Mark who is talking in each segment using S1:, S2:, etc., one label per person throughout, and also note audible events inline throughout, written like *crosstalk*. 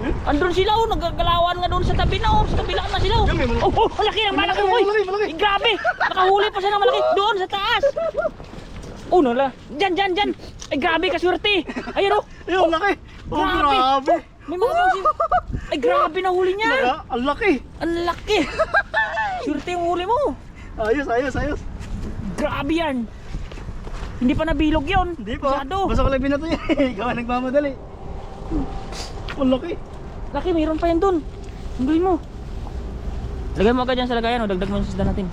S1: Andun sila oh, nagagalawan nga doon sa tabi na oh, sa tabilaan na sila oh. Oh, oh, malaki na, malaki,
S2: malaki.
S1: Eh, grabe, nakahuli pa siya ng malaki doon sa taas. Oh, nala. Diyan, diyan, diyan. Ay, grabe, kaswerte. Ayun oh. *laughs*
S2: Ayun, laki. Oh,
S1: Grabe.
S2: grabe.
S1: May mga *laughs* pansin. Ay, grabe na huli niya.
S2: Ang laki.
S1: Ang laki. *laughs* Swerte yung huli mo.
S2: Ayos, ayos, ayos.
S1: Grabe yan. Hindi pa nabilog yun.
S2: Hindi pa.
S1: Masyado.
S2: Basta ko lang binato yan. Ikaw ang nagmamadali. Ang laki.
S1: Laki, mayroon pa yan dun. Tungguin mo. Lagay mo agad yan sa lagayan, o. dagdag mo yung sisda natin.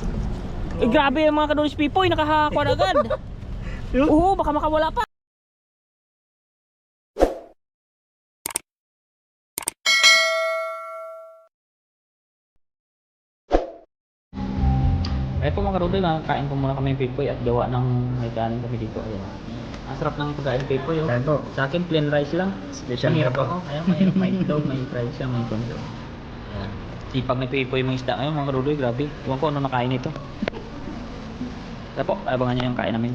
S1: Eh, grabe yung mga kadulis pipoy, nakahakwa na agad. *laughs* Oo, baka makawala pa. Eh po mga karudoy, kain ko muna kami ng pipoy at gawa ng may kanin kami dito. Ayan. Ang sarap ng pagkain pipoy. Oh.
S2: Kain po.
S1: Sa akin, plain rice lang.
S2: Special
S1: Mahirap
S2: po.
S1: ako. Ayan, may, may itlog, may fries siya, may kondo. Ayan. Sipag ni pipoy yung mga isda. Ayun mga karudoy, grabe. Iwan ko ano nakain ito. Kaya po, abangan niyo yung kain namin.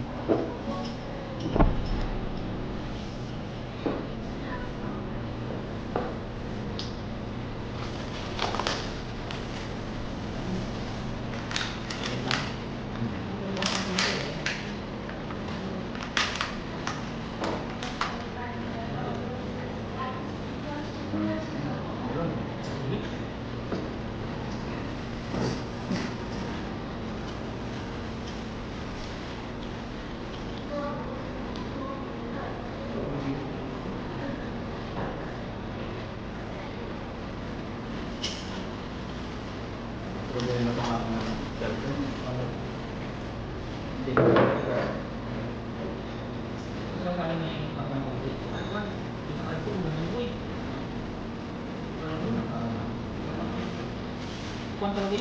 S1: 조건적인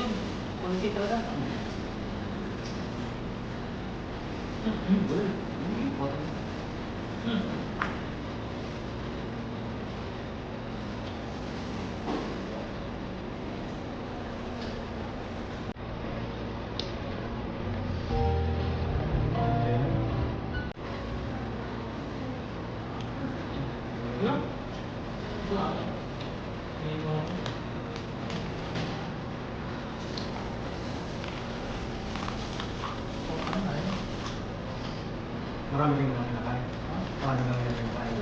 S1: 원칙이 떨어져 응, 뭘, 이게 뭐야? 응.
S2: Marami rin naman nakain. Marami naman yung nakain.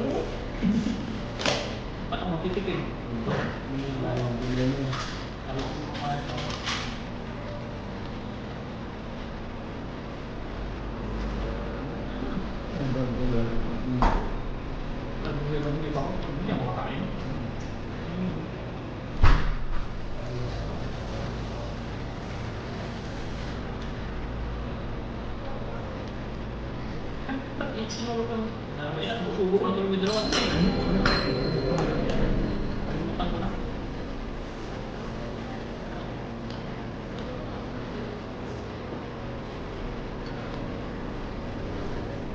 S1: Ba't ako matitipid? Hindi ako makakain. Sinuro ka. Ayan, susubo ka ng withdraw. Kalimutan ko na.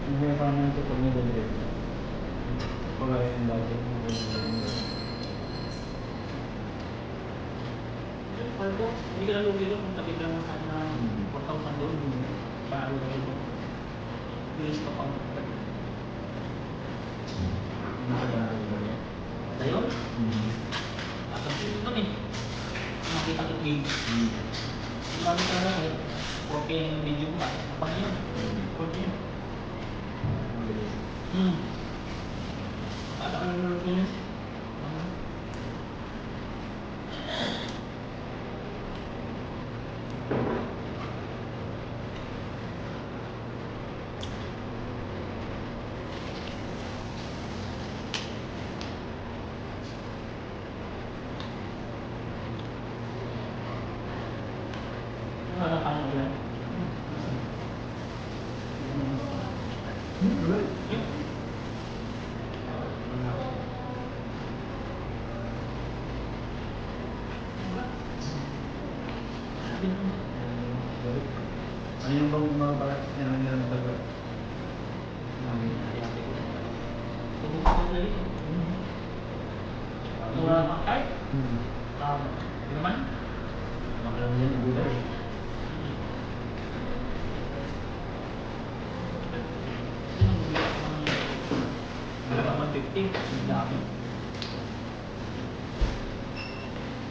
S2: Hindi pa naman ito pag nilagay. Pag ayun dati.
S1: Sabi ko, hindi ka na lugi doon kung tabi ka ng kahit na 4,000 doon. Paano na yun? Bilis ka pang Ayun, asan sila doon eh. Nakita ko gig. Marami ka na eh. 4K yung video ko ba? Apa na yun? 4K yun. Hmm. Ada ka na yun. Nakakaano ko yan. Yun.
S2: Ano yung bang mga balat na nangyari ng tagal?
S1: Mura ka kahit?
S2: Hmm.
S1: Um, naman?
S2: Makalang yan, gulay.
S1: Sino bumili ako ng 150? Ang dami.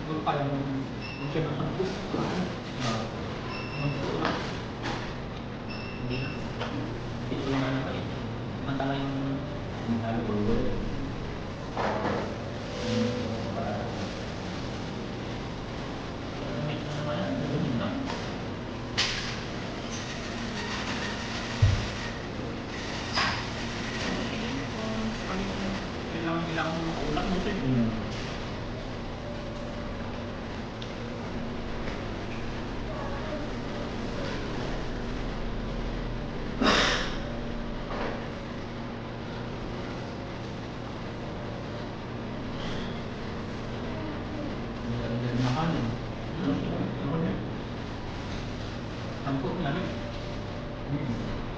S1: Ito kaya mo kung siya ng Itu yang mana
S2: Pak? Mentala yang Mentala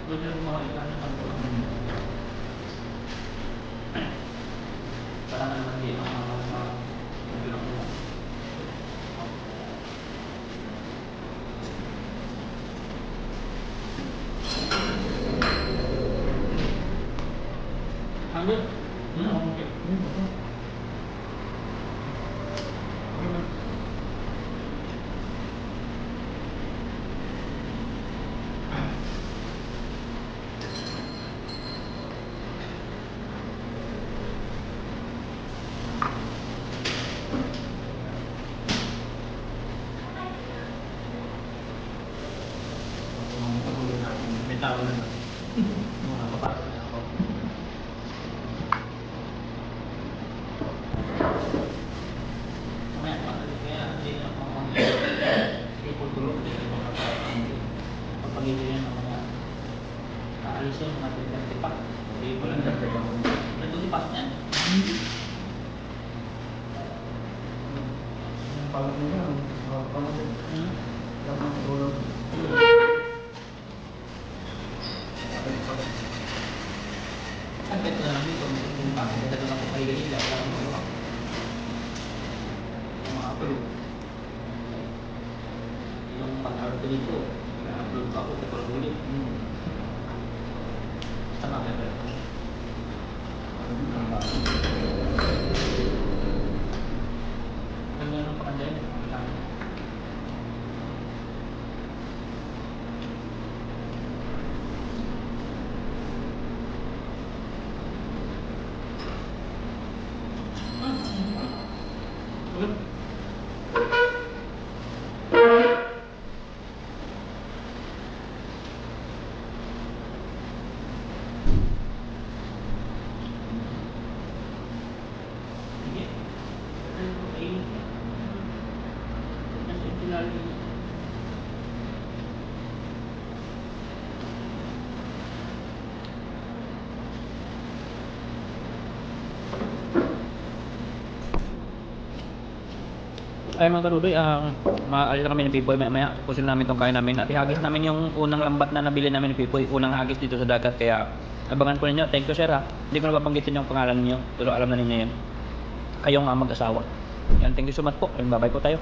S2: Hmm.
S1: Doon yung mga ilan na sampu.
S2: Hmm.
S1: Para ka naman din ang mga sa bilang mo. Hanggang? Hmm, okay.
S2: Hmm, okay. Okay na. Mga kagulo na, may tao na na.
S1: Mga kapatid na ako. Mamaya, mga kaya hindi na ako Hindi po tulog. Hindi ko makakapagpapangin. Pagpagigil yan ng mga aalis yun, mga tipak-tipak. Hindi ko lang Nagtutipak niyan.
S2: Yung palang nila, ang palang nila.
S1: Hmm.
S2: Dapat tulog.
S1: Ang beto na lang dito, kung bakit ito lang ko kayo ganyan, wala akong magawa. Yung mga upload. Yung pag-art ko dito, i-upload ko ako, tapos ko ulit.
S2: Hmm.
S1: Sama ka ba?
S2: Ang bata.
S1: Ganda ng pakanday niya. Tama. Sige. Ano ko kayo? Nasa ilalim. Ay mga karudoy, ah, maaali na kami ni Pipoy maya. Pusin namin tong kain namin. At ihagis namin yung unang lambat na nabili namin ni Pipoy. Unang hagis dito sa dagat. Kaya abangan po ninyo. Thank you sir ha. Hindi ko na babanggitin yung pangalan niyo. Pero alam na ninyo yan. Kayo nga mag-asawa. Yan, thank you so much po. Ayun, bye-bye po tayo.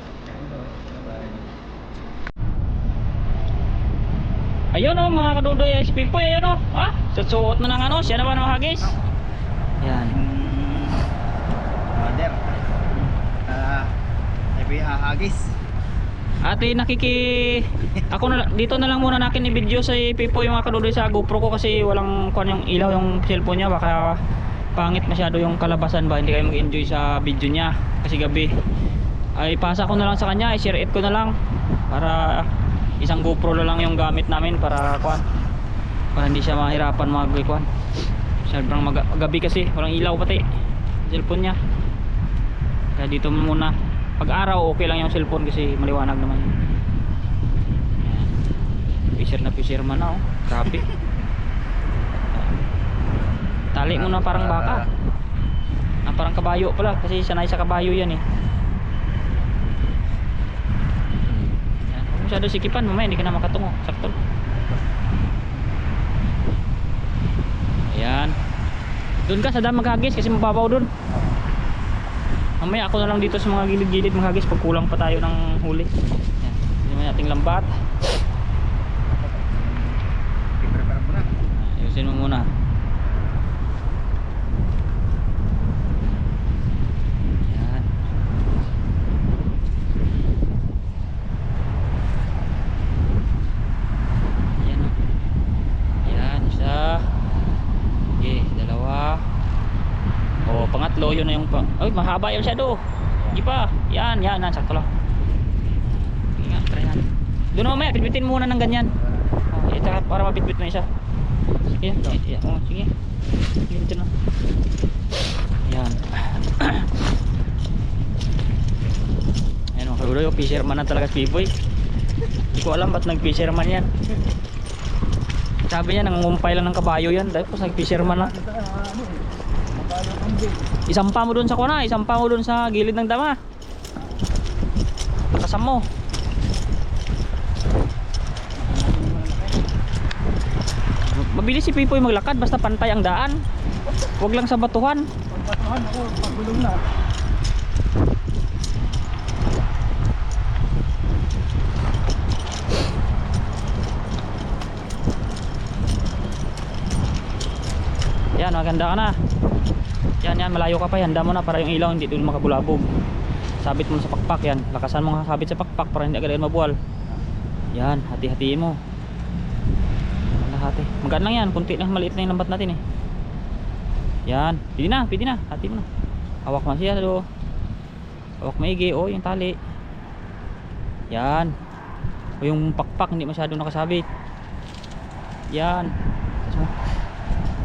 S1: Ayun o mga kadudoy SP po ayun o. Ah, susuot mo ng ano, siya naman ang hagis. Yan.
S3: Mother. Ah, uh, hahagis.
S1: Ate nakiki ako na dito na lang muna nakin i-video sa Pipo yung mga kadudoy sa GoPro ko kasi walang kuan yung ilaw yung cellphone niya. Baka pangit masyado yung kalabasan. Ba hindi kayo mag-enjoy sa video niya kasi gabi. Ay pasa ko na lang sa kanya. I-share it ko na lang para isang GoPro na lang yung gamit namin para kuan para hindi siya mahirapan mag kuan sobrang mag gabi kasi walang ilaw pati cellphone niya. Kaya dito muna pag araw okay lang yung cellphone kasi maliwanag naman. Fisher na fisher man na oh. Grabe. *laughs* Tali mo na parang baka. Ah, parang kabayo pala kasi sanay sa kabayo yan eh. Huwag masyado sikipan mamaya hindi ka na makatungo. Sakto. Ayan. Doon ka sa dam maghagis kasi mababaw doon mamaya ako na lang dito sa mga gilid-gilid maghagis pag kulang pa tayo ng huli. Yan. Yung ating lambat.
S3: I-prepare mo na.
S1: ayusin mo muna Ay, mahaba yan siya do. Hindi pa. Yan, yan, yan, sakto lang. Nga, try natin. Doon mamaya, pitbitin muna ng ganyan. Oh, ito para mapitbit mo isa. Sige, yeah, oh, sige. Sige, dito na. Yan. *coughs* Ayan mga kaguloy, oh, fisherman na talaga si Pipoy. Hindi ko alam ba't nag-fisherman yan. Sabi niya, nangungumpay lang ng kabayo yan. Po nag-fisherman na. Isampa mo dun sa kuna, isampa mo dun sa gilid ng dama. Kasam mo. Mabilis si Pipoy maglakad basta pantay ang daan. Huwag lang sa batuhan.
S2: Pagpatuhan ako, pagulong na.
S1: Yan, maganda ka na. Yan, yan, malayo ka pa. Handa mo na para yung ilaw hindi doon makabulabog. Sabit mo sa pakpak yan. Lakasan mo nga sabit sa pakpak para hindi agad mabuwal. Yan, hati-hatiin mo. Hati. Magkaan lang yan. Kunti lang, maliit na yung lambat natin eh. Yan. Pwede na, pwede na. Hati mo na. Hawak mo siya do. Hawak maigi. O, yung tali. Yan. O yung pakpak hindi masyado nakasabit. Yan.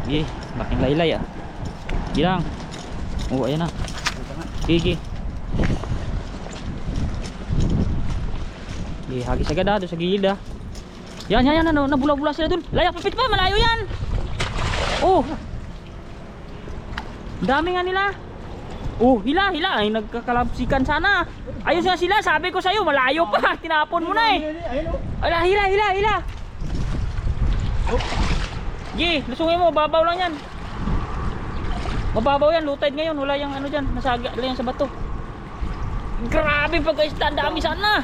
S1: Sige, laking laylay ah. Sige lang. Oo, ayan na. Sige. Sige, hagis agad ah, doon sa gilid ah. Yan, yan, yan, ano, nabula-bula sila dun. Layak, papit pa, malayo yan. Oh. Dami nga nila. Oh, hila, hila. Ay, nagkakalapsikan sana. Ayos nga sila, sabi ko sa'yo, malayo pa. *laughs* Tinapon mo na eh.
S2: Oh.
S1: Ala, hila, hila, hila. Gi, lusungin mo, babaw lang yan. Mababaw yan, lutid ngayon, wala yung ano dyan, nasaga lang sa bato. Grabe pagkaisda, ang dami sana.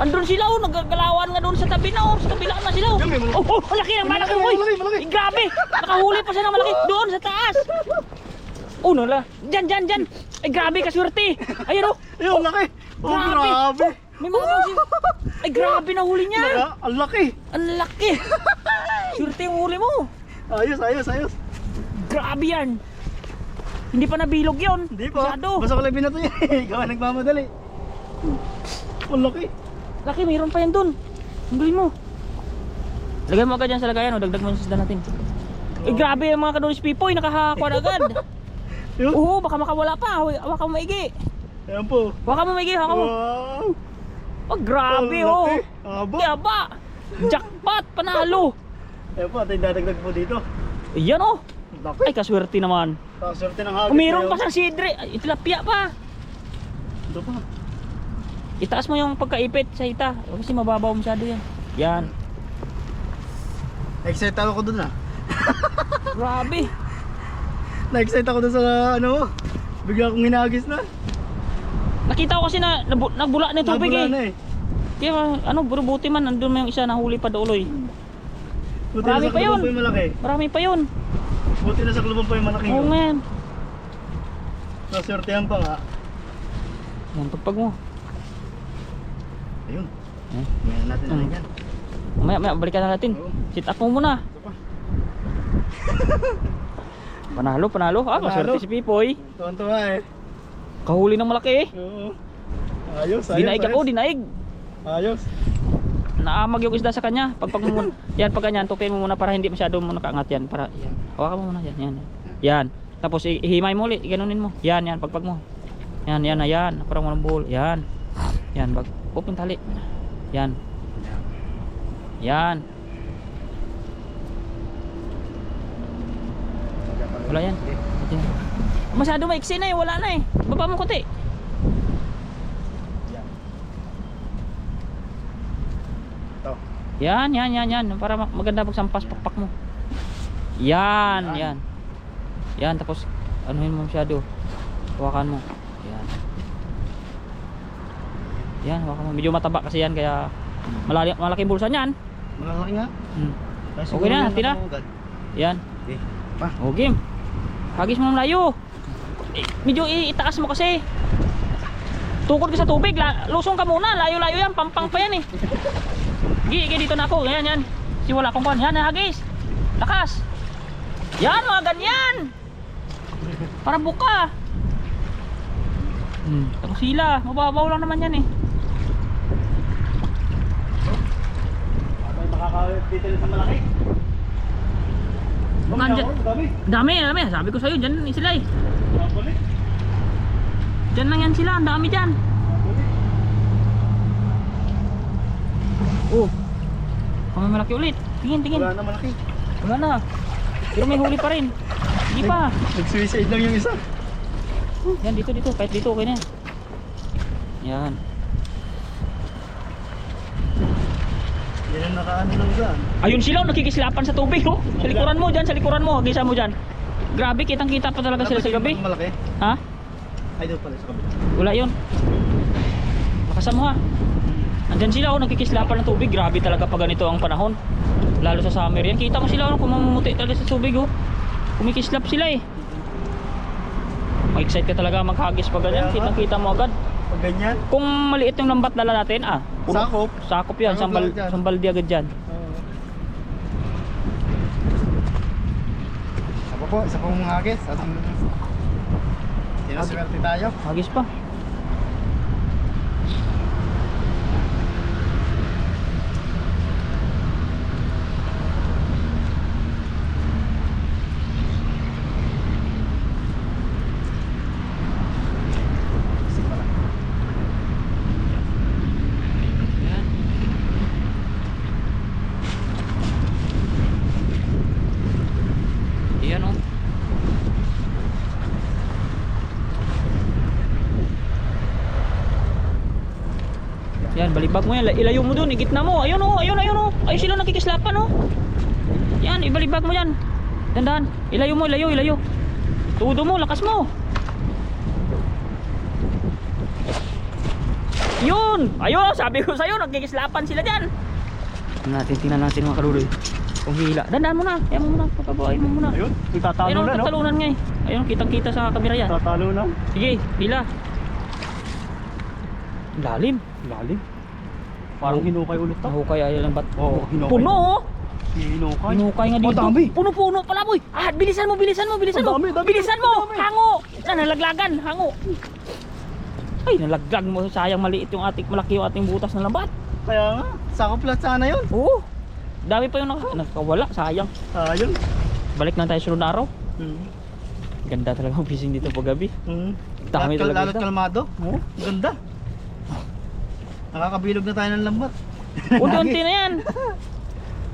S1: Andun sila oh, nagagalawan nga doon sa tabi na oh, sa kabila na sila oh. Oh, oh, malaki ng malaki,
S2: Malaki, malaki, malaki.
S1: Eh, grabe, nakahuli pa siya ng malaki doon sa taas. Oh, nala. Diyan, diyan, diyan. Ay, grabe, kaswerte. Ayun oh. *laughs*
S2: Ayun, laki. Oh,
S1: Grabe.
S2: grabe.
S1: May mga bangsin. Ay, grabe na huli niya.
S2: Ang laki.
S1: Ang laki. *laughs* Swerte yung huli mo.
S2: Ayos, ayos, ayos.
S1: Grabe yan. Hindi pa nabilog yun.
S2: Hindi pa.
S1: Masyado.
S2: Basta ko lang binato yan. *laughs* Ikaw ang nagmamadali. Ang laki.
S1: Laki, mayroon pa yan dun. Ang mo. Lagay mo agad yan sa lagayan. O, dagdag mo yung sisda natin. Eh, grabe yung mga kadulis pipoy. Nakahakwan *laughs* agad.
S2: Yun.
S1: Oo, baka makawala pa. Hawakan mo maigi.
S2: Ayan po.
S1: Hawakan mo maigi. Hawakan mo.
S2: Wow.
S1: Oh, grabe oh.
S2: Aba.
S1: Yaba. Jackpot. Panalo.
S2: Ayan po, at dadagdag po dito.
S1: Ayan oh. Ay, kaswerte naman.
S2: Pakaswerte ng hagis.
S1: Umiron pa sa sidre. Ay, tilapia pa.
S2: Ito pa.
S1: Itaas mo yung pagkaipit sa ita. Kasi mababaw masyado yan. Yan.
S2: Excited ako dun ah. *laughs*
S1: Grabe.
S2: Na-excite ako dun sa ano. Bigla akong hinagis na.
S1: Nakita ko kasi na nabu, nagbula na yung tubig
S2: Nabula
S1: eh.
S2: na eh.
S1: Kaya ano, buro buti man. Nandun mo yung isa nahuli pa.
S2: Buti
S1: Marami pa yun.
S2: malaki.
S1: Marami pa yun.
S2: Buti na sa klubong po yung malaki
S1: Oo
S2: yun.
S1: nga yan.
S2: Naswertehan pa nga.
S1: Yan, pagpag mo.
S2: Ayun.
S1: Eh,
S2: Ngayon natin na yan.
S1: Mamaya, mamaya, balikan na natin.
S2: Oo.
S1: Sit up mo muna.
S2: Pa. *laughs*
S1: Panalo, panalo. Ah,
S2: Panalo.
S1: maswerte si Pipoy.
S2: Tuwan-tuwa eh.
S1: Kahuli ng malaki eh.
S2: Oo. Ayos, ayos.
S1: Dinaig
S2: ayos.
S1: ako, dinaig.
S2: Ayos.
S1: Naamag yung isda sa kanya. Pag pag muna, yan pag ganyan, tupin mo muna para hindi masyado mo nakaangat yan. Para yan. Hawakan mo muna yan, yan. Yan. Tapos ihimay mo ulit, ganunin mo. Yan, yan, pagpag mo. Yan, yan, yan. Parang walang buhol. Yan. Yan, bag. Open tali. Yan. Yan. Wala yan. Yan. Masyado maiksi na eh, wala na eh. Baba mo konti.
S2: Ito.
S1: Yan, yan, yan, yan. Para ma- maganda pag sampas pakpak mo. Yan, yan. Yan, tapos anuhin mo masyado. Hawakan mo. Yan. Yan, hawakan mo. Medyo mataba kasi yan kaya malaki malaking bulsa niyan.
S2: Malaki nga.
S1: Hmm. Okay na, tira. Yan.
S2: Okay. Pa.
S1: O game. Hagis mo ng layo. Eh, medyo itaas mo kasi. Tukod ka sa tubig, lusong ka muna. Layo-layo yan, pampang pa yan eh. *laughs* Gi, gi dito na ako. Yan, yan. Si wala kong kwan. Yan, hagis. Lakas. Yan, mga ganyan. Para buka. Hmm. Tapos sila, mababaw lang naman yan eh.
S3: Abay makaka-dito sa malaki.
S1: Nandyan-
S3: Dami.
S1: Dami, dami. Sabi ko sa'yo, dyan sila eh. Dyan lang yan sila, ang dami dyan.
S3: Mabalik.
S1: Oh. Kami malaki ulit. Tingin, tingin.
S3: Wala na malaki.
S1: Wala na. Pero may huli pa rin. Hindi pa.
S3: Nag-suicide lang yung isa.
S1: Yan, dito, dito. Kahit dito, okay na yan. Yan.
S3: Ang nakaano lang dyan.
S1: Ayun sila, oh, nakikislapan sa tubig, oh. Sa likuran mo dyan, sa likuran mo. Gisa mo dyan. Grabe, kitang-kita pa talaga sila sa gabi.
S3: Malaki.
S1: Ha?
S3: Ay, doon pala sa kabila.
S1: Wala yun. Lakasan mo ha. Andyan sila, oh, nakikislapan ng tubig. Grabe talaga pag ganito ang panahon. Lalo sa summer yan. Kita mo sila, oh, kumamumuti talaga sa tubig, oh. Kumikislap sila eh. Ma-excite ka talaga maghagis pag ganyan.
S3: Kaya nga.
S1: Kitang-kita mo agad.
S3: Pag ganyan.
S1: Kung maliit yung lambat dala natin, ah. puno-
S3: Sakop.
S1: Sakop yan,
S3: Sakop
S1: sambal,
S3: lang dyan.
S1: sambaldi agad dyan.
S3: Ako po, isa pong hagis. At sinaswerte tayo.
S1: Hagis pa. Yan. Yan oh. Yan, balibag mo yan. Ilayo mo dun, igitna mo. Ayun oh, ayun, ayun oh. Ayun sila nakikislapan oh. Yan, ibalibag mo yan. Dandan. Ilayo mo, ilayo, ilayo. Tudo mo, lakas mo. Yun! Ayun, sabi ko sa'yo, nagkikislapan sila dyan. Natin, tingnan natin mga kaluloy. Kung hila. Dandan mo na. Ayan mo muna. Papabuhay mo muna.
S3: Ayun,
S1: Ayun,
S3: tatalo na no?
S1: tatalunan nga eh. Ayun, kitang-kita sa kamera yan.
S3: Tatalo na.
S1: Sige, hila. Lalim.
S3: Lalim. Parang hinukay ulit to.
S1: Nahukay ayaw lang ba't?
S3: Oo, hinukay.
S1: Puno oh!
S3: Hinukay.
S1: Hinukay nga dito.
S3: Oh.
S1: Puno-puno pala boy. Ah, bilisan mo, bilisan mo, bilisan mo.
S3: dami,
S1: bilisan mo.
S3: dami.
S1: Hango. Na nalaglagan, hango. Ay, nalaglag mo. Sayang maliit yung ating malaki yung ating butas na lambat.
S3: Kaya nga, sakop lahat sana yun.
S1: Oo. Dami pa yung naka, nakawala, sayang.
S3: Ayun.
S1: Balik na tayo sunod na araw.
S3: Hmm.
S1: Ganda talaga ang fishing dito pag gabi.
S3: Hmm.
S1: Dami talaga
S3: lalo't
S1: isa.
S3: kalmado.
S1: Oo.
S3: Ganda. Nakakabilog na tayo ng lambat. *laughs*
S1: Unti-unti na *laughs* yan.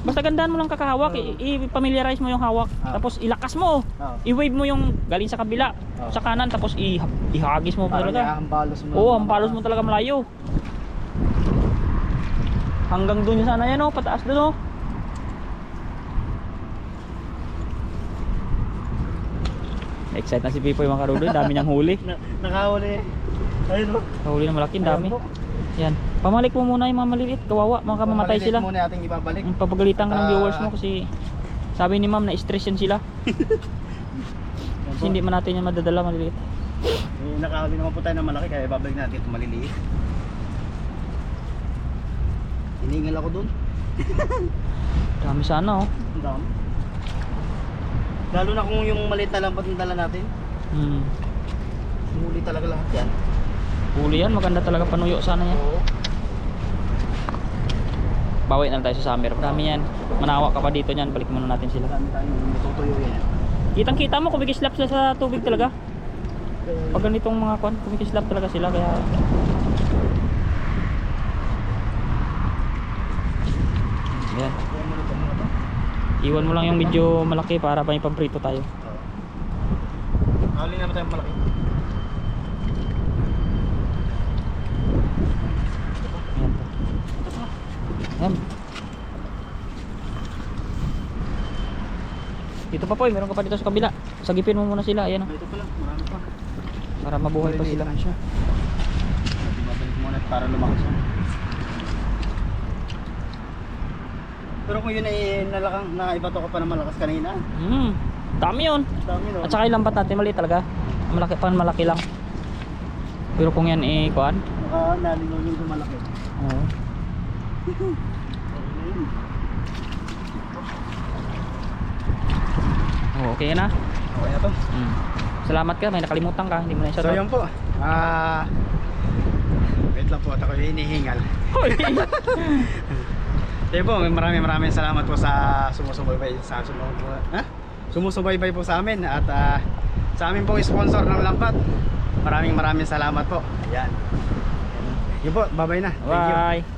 S1: Basta gandaan mo lang kakahawak, i-familiarize mo yung hawak,
S3: Ah.
S1: tapos ilakas mo.
S3: Oo.
S1: I-wave mo yung galing sa kabila,
S3: Ah.
S1: sa kanan, tapos i- ihagis mo
S3: Parang
S1: talaga.
S3: ihahambalos mo.
S1: Oo, ang palos mo talaga malayo. Hanggang doon yung sana yan oh, pataas doon oh. Excited na si Pipoy mga karudo, dami niyang huli. *laughs*
S3: Na, nakahuli. Ayun o.
S1: Huli na malaki, dami.
S3: Ayan po.
S1: Yan. Pamalik mo muna yung mga maliliit, kawawa, mga mamatay
S3: Pamalilit
S1: sila.
S3: muna ating ibabalik.
S1: Ang papagalitan ka ng
S3: Ah.
S1: viewers mo kasi sabi ni ma'am na stress yan sila. *laughs* Kasi hindi man natin yan madadala maliliit.
S3: Eh, nakahuli naman po tayo ng malaki kaya ibabalik natin ito maliliit. Hiningal ako dun. *laughs*
S1: Dami sana oh.
S3: Ang dami. Lalo na kung yung maliit na lambat ng dala natin.
S1: Hmm.
S3: Huli talaga lahat yan.
S1: Huli yan, maganda talaga panuyo sana yan. Bawi na tayo sa summer. Marami yan. Manawa ka pa dito niyan, balik muna natin sila.
S3: Dami tayong matutuyo yan.
S1: Kitang kita mo, kumikislap sila sa tubig talaga. Pag ganitong mga kwan, kumikislap talaga sila kaya... Yan. Iwan mo lang yung medyo malaki para pa ipamprito tayo.
S3: Huli naman tayong malaki.
S1: Ayan po. Ayan. Dito pa po, meron ka pa dito sa kabila. Sagipin mo muna sila, ayan o.
S3: Ito pala, marami pa.
S1: Para mabuhay pa sila.
S3: lang siya. Ibabalik muna para lumaki siya. Pero kung yun ay nalakang, naibato ko pa na malakas kanina.
S1: Hmm, dami yun.
S3: Dami no.
S1: At saka yung lambat natin, maliit talaga. Malaki, pan malaki lang. Pero kung yan eh, kuan.
S3: Naka nalingaw yung malaki.
S1: Oo. Oh, okay na.
S3: Okay na to.
S1: Hmm. Salamat ka, may nakalimutan ka, hindi mo na
S3: So
S1: i-shoutout.
S3: yun po. Ah wait lang po at ako hinihingal. Kaya *laughs* po, maraming maraming salamat po sa sumusubaybay sa sumusubaybay, ha? sumusubaybay po sa amin at ah, sa amin pong sponsor ng lambat. Maraming maraming salamat po. Ayan. Yun po, bye-bye na. Thank you.
S1: Bye.